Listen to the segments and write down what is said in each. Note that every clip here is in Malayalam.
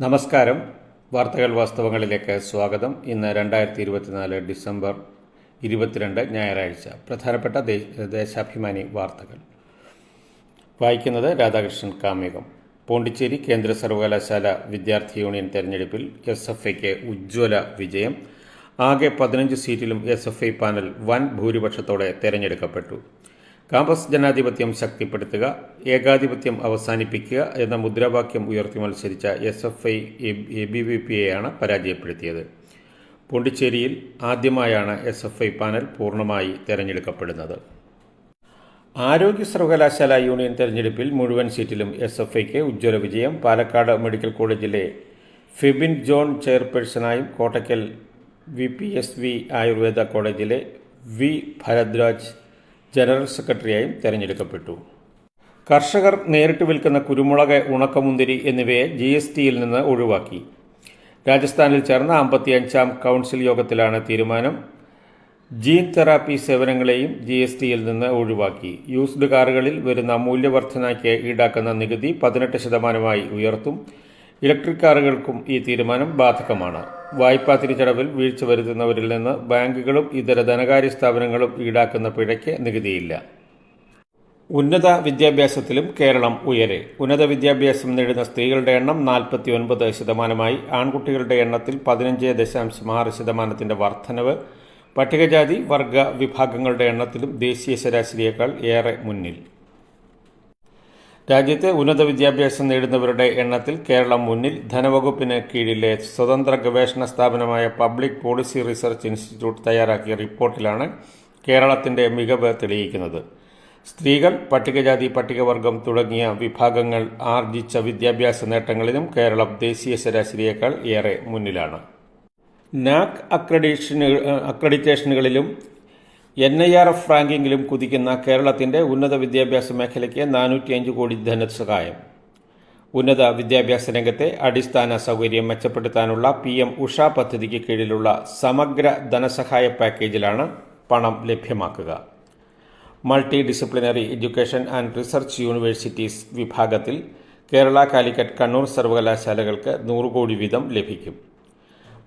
നമസ്കാരം. വാർത്തകൾ വാസ്തവങ്ങളിലേക്ക് സ്വാഗതം. ഇന്ന് രണ്ടായിരത്തി ഇരുപത്തിനാല് ഡിസംബർ ഇരുപത്തിരണ്ട് ഞായറാഴ്ച. പ്രധാനപ്പെട്ട ദേശാഭിമാനി വാർത്തകൾ. വായിക്കുന്നത് രാധാകൃഷ്ണൻ കാമികം പോണ്ടിച്ചേരി കേന്ദ്ര സർവകലാശാല വിദ്യാർത്ഥി യൂണിയൻ തെരഞ്ഞെടുപ്പിൽ എസ് എഫ് ഐക്ക് ഉജ്ജ്വല വിജയം. ആകെ പതിനഞ്ച് സീറ്റിലും എസ് എഫ് ഐ പാനൽ വൻ ഭൂരിപക്ഷത്തോടെ തെരഞ്ഞെടുക്കപ്പെട്ടു. കാമ്പസ് ജനാധിപത്യം ശക്തിപ്പെടുത്തുക ഏകാധിപത്യം അവസാനിപ്പിക്കുക എന്ന മുദ്രാവാക്യം ഉയർത്തി മത്സരിച്ച S F I A B V പിയെയാണ് പരാജയപ്പെടുത്തിയത്. പോണ്ടിച്ചേരിയിൽ ആദ്യമായാണ് എസ് എഫ് ഐ പാനൽ പൂർണമായി തെരഞ്ഞെടുക്കപ്പെടുന്നത്. ആരോഗ്യ സർവകലാശാല യൂണിയൻ തെരഞ്ഞെടുപ്പിൽ മുഴുവൻ സീറ്റിലും എസ് എഫ് ഐക്ക് ഉജ്ജ്വല വിജയം. പാലക്കാട് മെഡിക്കൽ കോളേജിലെ Fibin John ചെയർപേഴ്സണായും Kottakkal V P S V Ayurveda കോളേജിലെ വി ഭരദ്വാജ് ജനറൽ സെക്രട്ടറിയായും തെരഞ്ഞെടുക്കപ്പെട്ടു. കർഷകർ നേരിട്ട് വിൽക്കുന്ന കുരുമുളക് ഉണക്കമുന്തിരി എന്നിവയെ ജി എസ് ടിയിൽ നിന്ന് ഒഴിവാക്കി. രാജസ്ഥാനിൽ ചേർന്ന അമ്പത്തിയഞ്ചാം കൗൺസിൽ യോഗത്തിലാണ് തീരുമാനം. ജീൻ തെറാപ്പി സേവനങ്ങളെയും ജി എസ് ടിയിൽ നിന്ന് ഒഴിവാക്കി. യൂസ്ഡ് കാറുകളിൽ വരുന്ന മൂല്യവർദ്ധനയ്ക്ക് ഈടാക്കുന്ന നികുതി പതിനെട്ട് ശതമാനമായി ഉയർത്തും. ഇലക്ട്രിക് കാറുകൾക്കും ഈ തീരുമാനം ബാധകമാണ്. വായ്പാ തിരിച്ചടവിൽ വീഴ്ച വരുത്തുന്നവരിൽ നിന്ന് ബാങ്കുകളും ഇതര ധനകാര്യ സ്ഥാപനങ്ങളും ഈടാക്കുന്ന പിഴയ്ക്ക് നികുതിയില്ല. ഉന്നത വിദ്യാഭ്യാസത്തിലും കേരളം ഉയരെ. ഉന്നത വിദ്യാഭ്യാസം നേടുന്ന സ്ത്രീകളുടെ എണ്ണം നാൽപ്പത്തി ഒൻപത് ശതമാനമായി. ആൺകുട്ടികളുടെ എണ്ണത്തിൽ പതിനഞ്ച് ദശാംശം ആറ് ശതമാനത്തിന്റെ വർധനവ്. പട്ടികജാതി വർഗ വിഭാഗങ്ങളുടെ എണ്ണത്തിലും ദേശീയ ശരാശരിയേക്കാൾ ഏറെ മുന്നിൽ. രാജ്യത്തെ ഉന്നത വിദ്യാഭ്യാസം നേടുന്നവരുടെ എണ്ണത്തിൽ കേരളം മുന്നിൽ ധനവകുപ്പിന് കീഴിലെ സ്വതന്ത്ര ഗവേഷണ സ്ഥാപനമായ പബ്ലിക് പോളിസി റിസർച്ച് ഇൻസ്റ്റിറ്റ്യൂട്ട് തയ്യാറാക്കിയ റിപ്പോർട്ടിലാണ് കേരളത്തിന്റെ മികവ് തെളിയിക്കുന്നത്. സ്ത്രീകൾ പട്ടികജാതി പട്ടികവർഗം തുടങ്ങിയ വിഭാഗങ്ങൾ ആർജിച്ച വിദ്യാഭ്യാസ നേട്ടങ്ങളിലും കേരളം ദേശീയ ശരാശരിയേക്കാൾ ഏറെ മുന്നിലാണ്. നാക് അക്രഡിഷനുകൾ അക്രഡിറ്റേഷനുകളിലും എൻ ഐ ആർ എഫ് റാങ്കിങ്ങിലും കുതിക്കുന്ന കേരളത്തിന്റെ ഉന്നത വിദ്യാഭ്യാസ മേഖലയ്ക്ക് നാനൂറ്റിയഞ്ച് കോടി ധനസഹായം. ഉന്നത വിദ്യാഭ്യാസ രംഗത്തെ അടിസ്ഥാന സൗകര്യം മെച്ചപ്പെടുത്താനുള്ള പി എം ഉഷ പദ്ധതിക്ക് കീഴിലുള്ള സമഗ്ര ധനസഹായ പാക്കേജിലാണ് പണം ലഭ്യമാക്കുക. Multi disciplinary education and research universities വിഭാഗത്തിൽ കേരള കാലിക്കറ്റ് കണ്ണൂർ സർവകലാശാലകൾക്ക് നൂറ് കോടി വീതം ലഭിക്കും.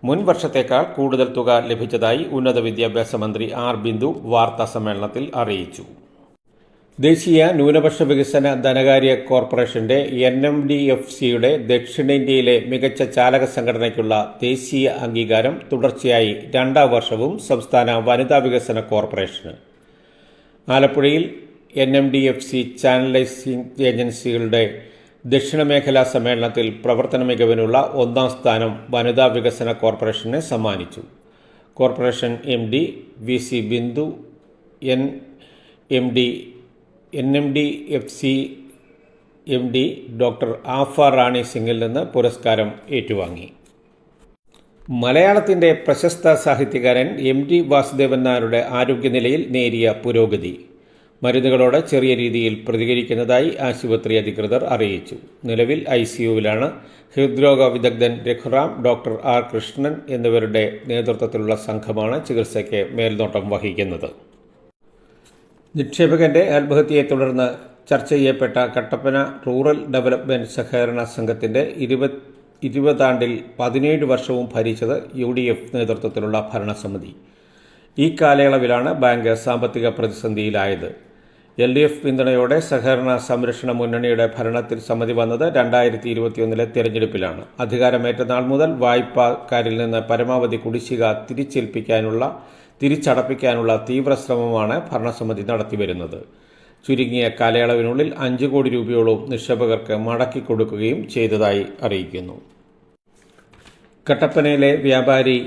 മുൻ വർഷത്തേക്കാൾ കൂടുതൽ തുക ലഭിച്ചതായി ഉന്നത വിദ്യാഭ്യാസ മന്ത്രി ആർ ബിന്ദു വാർത്താ സമ്മേളനത്തിൽ അറിയിച്ചു. ദേശീയ ന്യൂനപക്ഷ വികസന ധനകാര്യ കോർപ്പറേഷന്റെ എൻ എം ഡി എഫ് സിയുടെ ദക്ഷിണേന്ത്യയിലെ മികച്ച ചാലക സംഘടനയ്ക്കുള്ള ദേശീയ അംഗീകാരം തുടർച്ചയായി രണ്ടാം വർഷവും സംസ്ഥാന വനിതാ വികസന കോർപ്പറേഷന്. ആലപ്പുഴയിൽ N M D F C channelising ഏജൻസികളുടെ ദക്ഷിണമേഖലാ സമ്മേളനത്തിൽ പ്രവർത്തന മികവിനുള്ള ഒന്നാം സ്ഥാനം വനിതാ വികസന കോർപ്പറേഷനെ സമ്മാനിച്ചു. Corporation M D V C Bindu N M D N M D F C M D doctor Afa Rani സിംഗിൽ നിന്ന് പുരസ്കാരം ഏറ്റുവാങ്ങി. മലയാളത്തിന്റെ പ്രശസ്ത സാഹിത്യകാരൻ എം ടി വാസുദേവൻ നായരുടെ ആരോഗ്യനിലയിൽ നേരിയ പുരോഗതി. മരുന്നുകളോട് ചെറിയ രീതിയിൽ പ്രതികരിക്കുന്നതായി ആശുപത്രി അധികൃതർ അറിയിച്ചു. നിലവിൽ ഐ സിയുവിലാണ് ഹൃദ്രോഗ വിദഗ്ധൻ രഘുറാം ഡോക്ടർ ആർ കൃഷ്ണൻ എന്നിവരുടെ നേതൃത്വത്തിലുള്ള സംഘമാണ് ചികിത്സയ്ക്ക് മേൽനോട്ടം വഹിക്കുന്നത്. നിക്ഷേപകന്റെ ആത്മഹത്യയെ തുടർന്ന് ചർച്ച ചെയ്യപ്പെട്ട കട്ടപ്പന റൂറൽ ഡെവലപ്മെന്റ് സഹകരണ സംഘത്തിന്റെ ഇരുപത് ഇരുപതാണ്ടിൽ പതിനേഴ് വർഷവും ഭരിച്ചത് യു ഡി എഫ് നേതൃത്വത്തിലുള്ള ഭരണസമിതി. ഈ കാലയളവിലാണ് ബാങ്ക് സാമ്പത്തിക പ്രതിസന്ധിയിലായത്. എൽ ഡി എഫ് പിന്തുണയോടെ സഹകരണ സംരക്ഷണ മുന്നണിയുടെ ഭരണത്തിൽ സമിതി വന്നത് രണ്ടായിരത്തി ഇരുപത്തിയൊന്നിലെ തെരഞ്ഞെടുപ്പിലാണ്. അധികാരമേറ്റ നാൾ മുതൽ വായ്പക്കാരിൽ നിന്ന് പരമാവധി കുടിശ്ശിക തിരിച്ചേൽപ്പിക്കാനുള്ള തിരിച്ചടപ്പിക്കാനുള്ള തീവ്ര ശ്രമമാണ് ഭരണസമിതി നടത്തിവരുന്നത്. ചുരുങ്ങിയ കാലയളവിനുള്ളിൽ അഞ്ച് കോടി രൂപയോളം നിക്ഷേപകർക്ക് മടക്കി കൊടുക്കുകയും ചെയ്തതായി അറിയിക്കുന്നു. കട്ടപ്പനയിലെ വ്യാപാരി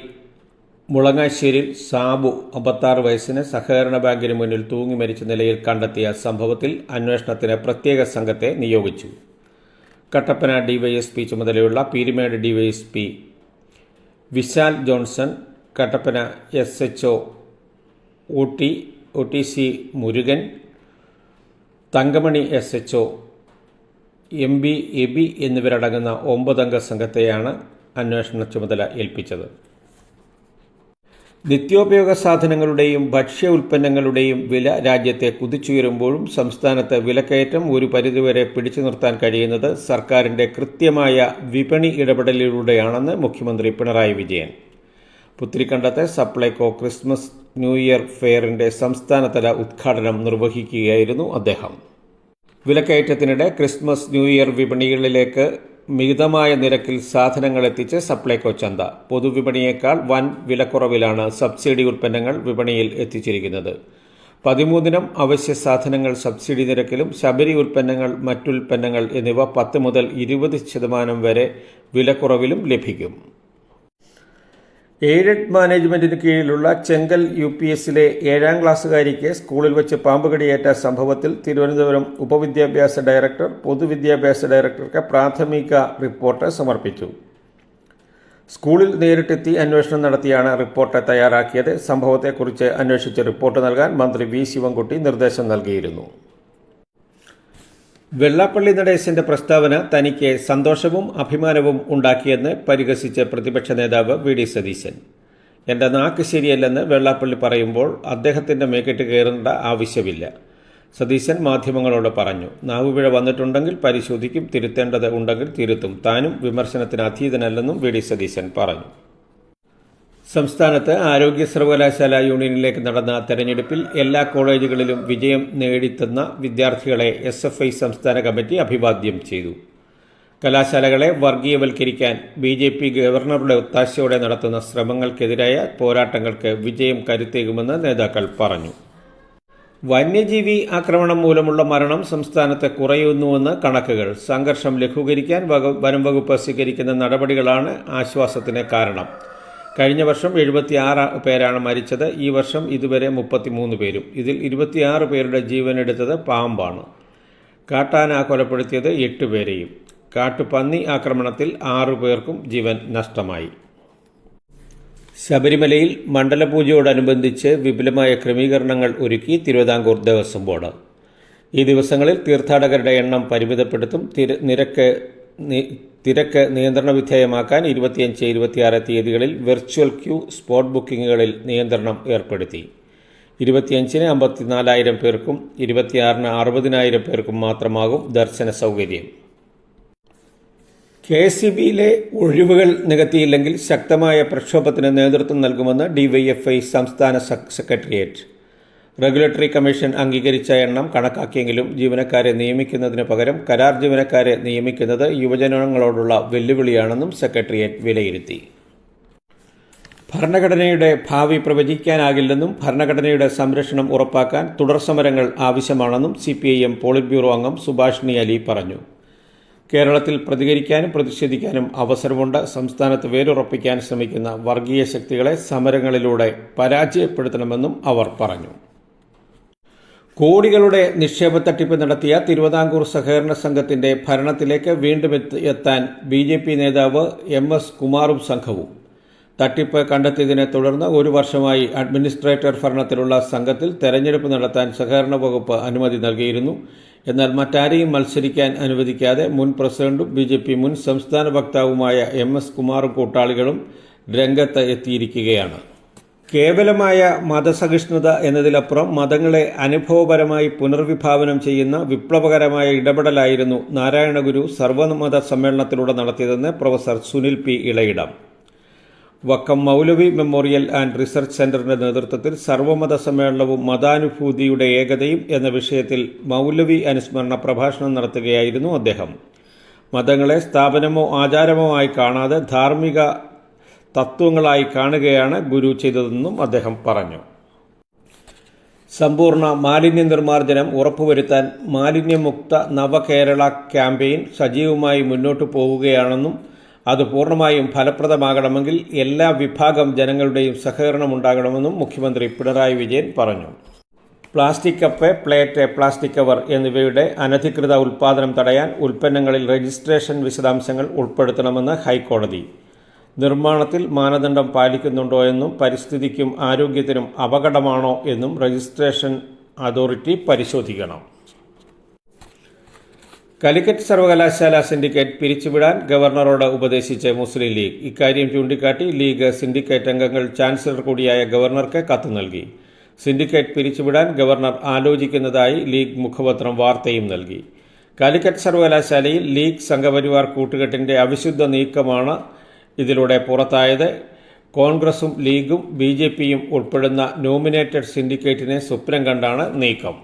മുളങ്ങാശ്ശേരിൽ സാബു അമ്പത്താറ് വയസ്സിന് സഹകരണ ബാങ്കിന് മുന്നിൽ തൂങ്ങി മരിച്ച നിലയിൽ കണ്ടെത്തിയ സംഭവത്തിൽ അന്വേഷണത്തിന് പ്രത്യേക സംഘത്തെ നിയോഗിച്ചു. കട്ടപ്പന ഡിവൈഎസ്പി ചുമതലയുള്ള Peermade DYSP Vishal Johnson Kattappana S H O T O T C Murugan Thankamani S H O M B Aby എന്നിവരടങ്ങുന്ന ഒമ്പതംഗ സംഘത്തെയാണ് അന്വേഷണ ചുമതല ഏൽപ്പിച്ചത്. നിത്യോപയോഗ സാധനങ്ങളുടെയും ഭക്ഷ്യ ഉൽപ്പന്നങ്ങളുടെയും വില രാജ്യത്തെ കുതിച്ചുയരുമ്പോഴും സംസ്ഥാനത്ത് വിലക്കയറ്റം ഒരു പരിധിവരെ പിടിച്ചു നിർത്താൻ കഴിയുന്നത് സർക്കാരിന്റെ കൃത്യമായ വിപണി ഇടപെടലിലൂടെയാണെന്ന് മുഖ്യമന്ത്രി പിണറായി വിജയൻ. പുത്തിരിക്കണ്ടത്തെ സപ്ലൈകോ ക്രിസ്മസ് ന്യൂ ഇയർ ഫെയറിന്റെ സംസ്ഥാനതല ഉദ്ഘാടനം നിർവഹിക്കുകയായിരുന്നു അദ്ദേഹം. വിലക്കയറ്റത്തിനിടെ ക്രിസ്മസ് ന്യൂ ഇയർ വിപണികളിലേക്ക് മിതമായ നിരക്കിൽ സാധനങ്ങൾ എത്തിച്ച് സപ്ലൈകോ ചന്ത. പൊതുവിപണിയേക്കാൾ വൻ വിലക്കുറവിലാണ് സബ്സിഡി ഉൽപ്പന്നങ്ങൾ വിപണിയിൽ എത്തിച്ചിരിക്കുന്നത്. പതിമൂന്നിനം അവശ്യ സാധനങ്ങൾ സബ്സിഡി നിരക്കിലും ശബരി ഉൽപ്പന്നങ്ങൾ മറ്റുൽപ്പന്നങ്ങൾ എന്നിവ പത്ത് മുതൽ ഇരുപത് ശതമാനം വരെ വിലക്കുറവിലും ലഭിക്കും. എയ്ഡഡ് മാനേജ്മെന്റിന് കീഴിലുള്ള ചെങ്കൽ യു പി എസിലെ ഏഴാം ക്ലാസ്സുകാരിക്ക് സ്കൂളിൽ വെച്ച് പാമ്പ് കടിയേറ്റ സംഭവത്തിൽ തിരുവനന്തപുരം ഉപവിദ്യാഭ്യാസ ഡയറക്ടർ പൊതുവിദ്യാഭ്യാസ ഡയറക്ടർക്ക് പ്രാഥമിക റിപ്പോർട്ട് സമർപ്പിച്ചു. സ്കൂളിൽ നേരിട്ടെത്തി അന്വേഷണം നടത്തിയാണ് റിപ്പോർട്ട് തയ്യാറാക്കിയത്. സംഭവത്തെക്കുറിച്ച് അന്വേഷിച്ച് റിപ്പോർട്ട് നൽകാൻ മന്ത്രി വി ശിവൻകുട്ടി നിർദ്ദേശം നൽകിയിരുന്നു. വെള്ളാപ്പള്ളി നടേശന്റെ പ്രസ്താവന തനിക്ക് സന്തോഷവും അഭിമാനവും ഉണ്ടാക്കിയെന്ന് പരിഹസിച്ച പ്രതിപക്ഷ നേതാവ് വി ഡി സതീശൻ. എന്റെ നാക്ക് ശരിയല്ലെന്ന് വെള്ളാപ്പള്ളി പറയുമ്പോൾ അദ്ദേഹത്തിന്റെ മേക്കിട്ട് കയറേണ്ട ആവശ്യമില്ല. സതീശൻ മാധ്യമങ്ങളോട് പറഞ്ഞു നാവുപിഴ വന്നിട്ടുണ്ടെങ്കിൽ പരിശോധിക്കും തിരുത്തേണ്ടത് ഉണ്ടെങ്കിൽ തിരുത്തും. താനും വിമർശനത്തിന് അതീതനല്ലെന്നും വി ഡി സതീശൻ പറഞ്ഞു. സംസ്ഥാനത്ത് ആരോഗ്യ സർവകലാശാല യൂണിയനിലേക്ക് നടന്ന തെരഞ്ഞെടുപ്പിൽ എല്ലാ കോളേജുകളിലും വിജയം നേടിത്തുന്ന വിദ്യാർത്ഥികളെ എസ് എഫ് ഐ സംസ്ഥാന കമ്മിറ്റി അഭിവാദ്യം ചെയ്തു. കലാശാലകളെ വർഗീയവൽക്കരിക്കാൻ ബി ജെ പി ഗവർണറുടെ ഒത്താശയോടെ നടത്തുന്ന ശ്രമങ്ങൾക്കെതിരായ പോരാട്ടങ്ങൾക്ക് വിജയം കരുത്തേകുമെന്ന് നേതാക്കൾ പറഞ്ഞു. വന്യജീവി ആക്രമണം മൂലമുള്ള മരണം സംസ്ഥാനത്ത് കുറയുന്നുവെന്ന് കണക്കുകൾ. സംഘർഷം ലഘൂകരിക്കാൻ വനം വകുപ്പ് സ്വീകരിക്കുന്ന നടപടികളാണ് ആശ്വാസത്തിന് കാരണം. കഴിഞ്ഞ വർഷം എഴുപത്തിയാറ് പേരാണ് മരിച്ചത്. ഈ വർഷം ഇതുവരെ മുപ്പത്തിമൂന്ന് പേരും. ഇതിൽ ഇരുപത്തിയാറ് പേരുടെ ജീവനെടുത്തത് പാമ്പാണ്. കാട്ടാന കൊലപ്പെടുത്തിയത് എട്ട് പേരെയും. കാട്ടുപന്നി ആക്രമണത്തിൽ ആറു പേർക്കും ജീവൻ നഷ്ടമായി. ശബരിമലയിൽ മണ്ഡലപൂജയോടനുബന്ധിച്ച് വിപുലമായ ക്രമീകരണങ്ങൾ ഒരുക്കി തിരുവിതാംകൂർ ദേവസ്വം ബോർഡ്. ഈ ദിവസങ്ങളിൽ തീർത്ഥാടകരുടെ എണ്ണം പരിമിതപ്പെടുത്തും. നിരക്ക് തിരക്ക് നിയന്ത്രണ വിധേയമാക്കാൻ ഇരുപത്തിയഞ്ച് ഇരുപത്തിയാറ് തീയതികളിൽ വെർച്വൽ ക്യൂ സ്പോട്ട് ബുക്കിംഗുകളിൽ നിയന്ത്രണം ഏർപ്പെടുത്തി. ഇരുപത്തിയഞ്ചിന് അമ്പത്തിനാലായിരം പേർക്കും ഇരുപത്തിയാറിന് അറുപതിനായിരം പേർക്കും മാത്രമാകും ദർശന സൗകര്യം. കെ സി ബിയിലെ ഒഴിവുകൾ നികത്തിയില്ലെങ്കിൽ ശക്തമായ പ്രക്ഷോഭത്തിന് നേതൃത്വം നൽകുമെന്ന് ഡിവൈഎഫ്ഐ സംസ്ഥാന സെക്രട്ടേറിയറ്റ്. റെഗുലേറ്ററി കമ്മീഷൻ അംഗീകരിച്ച എണ്ണം കണക്കാക്കിയെങ്കിലും ജീവനക്കാരെ നിയമിക്കുന്നതിന് പകരം കരാർ ജീവനക്കാരെ നിയമിക്കുന്നത് യുവജനങ്ങളോടുള്ള വെല്ലുവിളിയാണെന്നും സെക്രട്ടേറിയറ്റ് വിലയിരുത്തി. ഭരണഘടനയുടെ ഭാവി പ്രവചിക്കാനാകില്ലെന്നും ഭരണഘടനയുടെ സംരക്ഷണം ഉറപ്പാക്കാൻ തുടർ സമരങ്ങൾ ആവശ്യമാണെന്നും C P I M polit bureau അംഗം സുഭാഷിണി അലി പറഞ്ഞു. കേരളത്തിൽ പ്രതികരിക്കാനും പ്രതിഷേധിക്കാനും അവസരമുണ്ട്. സംസ്ഥാനത്ത് വേരുറപ്പിക്കാൻ ശ്രമിക്കുന്ന വർഗീയ ശക്തികളെ സമരങ്ങളിലൂടെ പരാജയപ്പെടുത്തണമെന്നും അവർ പറഞ്ഞു. കോടികളുടെ നിക്ഷേപ തട്ടിപ്പ് നടത്തിയ തിരുവിതാംകൂർ സഹകരണ സംഘത്തിന്റെ ഭരണത്തിലേക്ക് വീണ്ടും എത്താൻ ബി ജെ പി നേതാവ് എം എസ് കുമാറും സംഘവും. തട്ടിപ്പ് കണ്ടെത്തിയതിനെ തുടർന്ന് ഒരു വർഷമായി അഡ്മിനിസ്ട്രേറ്റർ ഭരണത്തിലുള്ള സംഘത്തിൽ തെരഞ്ഞെടുപ്പ് നടത്താൻ സഹകരണ വകുപ്പ് അനുമതി നൽകിയിരുന്നു. എന്നാൽ മറ്റാരെയും മത്സരിക്കാൻ അനുവദിക്കാതെ മുൻ പ്രസിഡന്റും ബി ജെ പി മുൻ സംസ്ഥാന വക്താവുമായ എം എസ് കുമാറും കൂട്ടാളികളും രംഗത്ത് എത്തിയിരിക്കുകയാണ്. കേവലമായ മതസഹിഷ്ണുത എന്നതിലപ്പുറം മതങ്ങളെ അനുഭവപരമായി പുനർവിഭാവനം ചെയ്യുന്ന വിപ്ലവകരമായ ഇടപെടലായിരുന്നു നാരായണഗുരു സർവമത സമ്മേളനത്തിലൂടെ നടത്തിയതെന്ന് professor Sunil P Ilayidam. Vakkom Moulavi memorial and research സെന്ററിന്റെ നേതൃത്വത്തിൽ സർവമത സമ്മേളനവും മതാനുഭൂതിയുടെ ഏകതയും എന്ന വിഷയത്തിൽ മൗലവി അനുസ്മരണ പ്രഭാഷണം നടത്തുകയായിരുന്നു അദ്ദേഹം. മതങ്ങളെ സ്ഥാപനമോ ആചാരമോ ആയി കാണാതെ ധാർമ്മിക തത്വങ്ങളായി കാണുകയാണ് ഗുരു ചെയ്തതെന്നും അദ്ദേഹം പറഞ്ഞു. സമ്പൂർണ മാലിന്യ നിർമ്മാർജനം ഉറപ്പുവരുത്താൻ മാലിന്യമുക്ത നവകേരള ക്യാമ്പയിൻ സജീവമായി മുന്നോട്ടു പോവുകയാണെന്നും അത് പൂർണമായും ഫലപ്രദമാകണമെങ്കിൽ എല്ലാ വിഭാഗം ജനങ്ങളുടെയും സഹകരണം ഉണ്ടാകണമെന്നും മുഖ്യമന്ത്രി പിണറായി വിജയൻ പറഞ്ഞു. Plastic cup plate plastic cover എന്നിവയുടെ അനധികൃത ഉൽപാദനം തടയാൻ ഉൽപ്പന്നങ്ങളിൽ രജിസ്ട്രേഷൻ വിശദാംശങ്ങൾ ഉൾപ്പെടുത്തണമെന്ന് ഹൈക്കോടതി നിർമ്മാണത്തിൽ മാനദണ്ഡം പാലിക്കുന്നുണ്ടോ എന്നും പരിസ്ഥിതിക്കും ആരോഗ്യത്തിനും അപകടമാണോ എന്നും രജിസ്ട്രേഷൻ അതോറിറ്റി പരിശോധിക്കണം. കാലിക്കറ്റ് സർവകലാശാല സിൻഡിക്കേറ്റ് പിരിച്ചുവിടാൻ ഗവർണറോട് ഉപദേശിച്ച് മുസ്ലിം ലീഗ്. ഇക്കാര്യം ചൂണ്ടിക്കാട്ടി ലീഗ് സിൻഡിക്കേറ്റ് അംഗങ്ങൾ ചാൻസലർ കൂടിയായ ഗവർണർക്ക് കത്ത് നൽകി. സിൻഡിക്കേറ്റ് പിരിച്ചുവിടാൻ ഗവർണർ ആലോചിക്കുന്നതായി ലീഗ് മുഖപത്രം വാർത്തയും നൽകി. കാലിക്കറ്റ് സർവകലാശാലയിൽ ലീഗ് സംഘപരിവാർ കൂട്ടുകെട്ടിന്റെ അവിശുദ്ധ നീക്കമാണ് ഇതിലൂടെ പുറത്തായത് കോൺഗ്രസും ലീഗും ബി ജെ പിയും ഉൾപ്പെടുന്ന നോമിനേറ്റഡ് സിൻഡിക്കേറ്റിനെ സ്വപ്നം കണ്ടാണ് നീക്കം.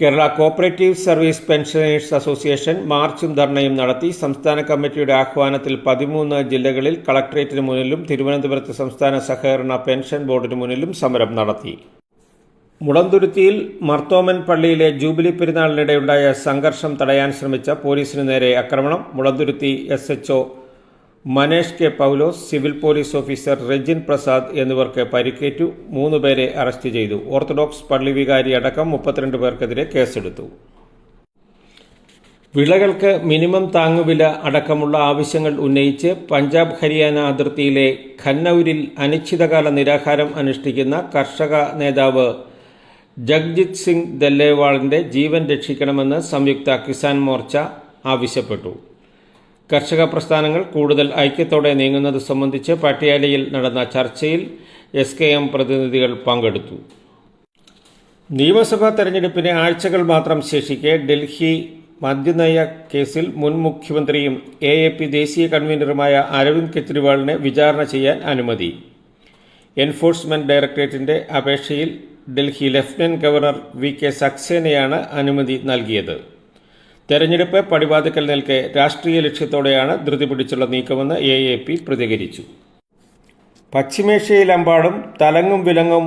Kerala cooperative service pensioners association മാർച്ചും ധർണയും നടത്തി സംസ്ഥാന കമ്മിറ്റിയുടെ ആഹ്വാനത്തിൽ പതിമൂന്ന് ജില്ലകളിൽ കളക്ടറേറ്റിന് മുന്നിലും തിരുവനന്തപുരത്ത് സംസ്ഥാന സഹകരണ പെൻഷൻ ബോർഡിന് മുന്നിലും സമരം നടത്തി. മുളന്തുരുത്തിയിൽ മർത്തോമൻ പള്ളിയിലെ ജൂബിലി പെരുന്നാളിനിടെയുണ്ടായ സംഘർഷം തടയാൻ ശ്രമിച്ച പോലീസിനു നേരെ ആക്രമണം. Mulanthuruthy S HO Manesh K Paulose civil police officer Rejin Prasad എന്നിവർക്ക് പരിക്കേറ്റു. മൂന്ന് പേരെ അറസ്റ്റ് ചെയ്തു. ഓർത്തഡോക്സ് പള്ളി വികാരി അടക്കം മുപ്പത്തിരണ്ട് പേർക്കെതിരെ കേസെടുത്തു. വിളകൾക്ക് മിനിമം താങ്ങുവില അടക്കമുള്ള ആവശ്യങ്ങൾ ഉന്നയിച്ച് പഞ്ചാബ് ഹരിയാന അതിർത്തിയിലെ ഖന്നൌരിൽ അനിശ്ചിതകാല നിരാഹാരം അനുഷ്ഠിക്കുന്ന കർഷക നേതാവ് ജഗ്ജിത് സിംഗ് ദല്ലേവാളിന്റെ ജീവൻ രക്ഷിക്കണമെന്ന് സംയുക്ത കിസാൻ മോർച്ച ആവശ്യപ്പെട്ടു. കർഷക പ്രസ്ഥാനങ്ങൾ കൂടുതൽ ഐക്യത്തോടെ നീങ്ങുന്നത് സംബന്ധിച്ച് പട്യാലയിൽ നടന്ന ചർച്ചയിൽ എസ് കെ എം പ്രതിനിധികൾ പങ്കെടുത്തു. നിയമസഭാ തെരഞ്ഞെടുപ്പിന് ആഴ്ചകൾ മാത്രം ശേഷിക്കെ ഡൽഹി മദ്യനയ കേസിൽ മുൻ മുഖ്യമന്ത്രിയും എ എ പി ദേശീയ കൺവീനറുമായ അരവിന്ദ് കെജ്രിവാളിനെ വിചാരണ ചെയ്യാൻ അനുമതി. എൻഫോഴ്സ്മെന്റ് ഡയറക്ടറേറ്റിന്റെ അപേക്ഷയിൽ Delhi lieutenant governor V K സക്സേനയാണ് അനുമതി നൽകിയത്. തെരഞ്ഞെടുപ്പ് പടിവാതിക്കൽ നിൽക്കെ രാഷ്ട്രീയ ലക്ഷ്യത്തോടെയാണ് ധൃതി പിടിച്ചുള്ള നീക്കമെന്ന് എ എ പി പ്രതികരിച്ചു. പശ്ചിമേഷ്യയിലെമ്പാടും തലങ്ങും വിലങ്ങും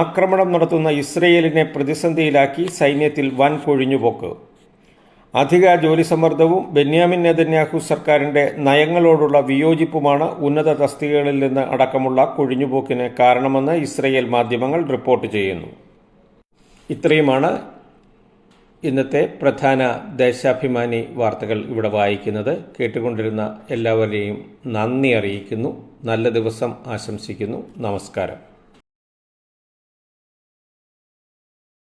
ആക്രമണം നടത്തുന്ന ഇസ്രയേലിനെ പ്രതിസന്ധിയിലാക്കി സൈന്യത്തിൽ വൻ കൊഴിഞ്ഞുപോക്ക്. അധിക ജോലി സമ്മർദ്ദവും ബെന്യാമിൻ നെതന്യാഹു സർക്കാരിന്റെ നയങ്ങളോടുള്ള വിയോജിപ്പുമാണ് ഉന്നത തസ്തികകളിൽ നിന്ന് അടക്കമുള്ള കൊഴിഞ്ഞുപോക്കിന് കാരണമെന്ന് ഇസ്രയേൽ മാധ്യമങ്ങൾ റിപ്പോർട്ട് ചെയ്യുന്നു. ഇത്രയുമാണ് ഇന്നത്തെ പ്രധാന ദേശാഭിമാനി വാർത്തകൾ ഇവിടെ വായിക്കുന്നത് കേട്ടുകൊണ്ടിരുന്ന എല്ലാവരെയും നന്ദി അറിയിക്കുന്നു. നല്ല ദിവസം ആശംസിക്കുന്നു. നമസ്കാരം.